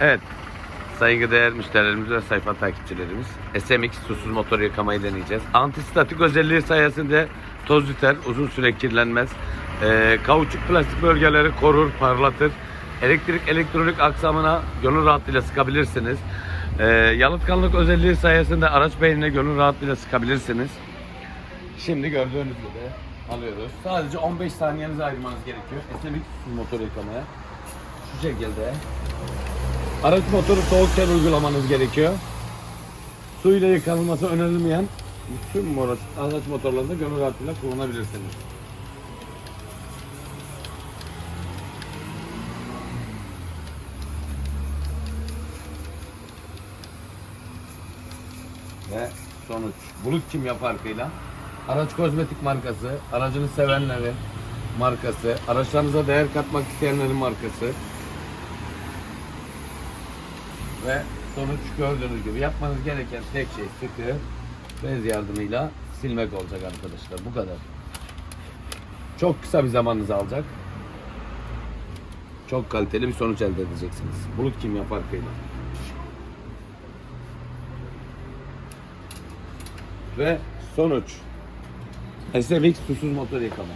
Evet. Saygıdeğer müşterilerimiz ve sayfa takipçilerimiz. SMX susuz motor yıkamayı deneyeceğiz. Antistatik özelliği sayesinde toz yutar, uzun süre kirlenmez. Ee, kauçuk plastik bölgeleri korur, parlatır. Elektrik elektronik aksamına gönül rahatlığıyla sıkabilirsiniz. Ee, yalıtkanlık özelliği sayesinde araç beynine gönül rahatlığıyla sıkabilirsiniz. Şimdi gördüğünüz gibi alıyoruz. Sadece 15 saniyenizi ayırmanız gerekiyor. SMX susuz motor yıkamaya. Şu şekilde. Araç motoru soğukken uygulamanız gerekiyor. Su ile yıkanılması önerilmeyen tüm motor, araç motorlarında gönül rahatlığıyla kullanabilirsiniz. Ve sonuç. Bulut kimya farkıyla araç kozmetik markası, aracını sevenlerin markası, araçlarınıza değer katmak isteyenlerin markası. Ve sonuç gördüğünüz gibi yapmanız gereken tek şey sıkı bez yardımıyla silmek olacak arkadaşlar. Bu kadar. Çok kısa bir zamanınızı alacak. Çok kaliteli bir sonuç elde edeceksiniz. Bulut kimya farkıyla. Ve sonuç. SMX susuz motor yıkama.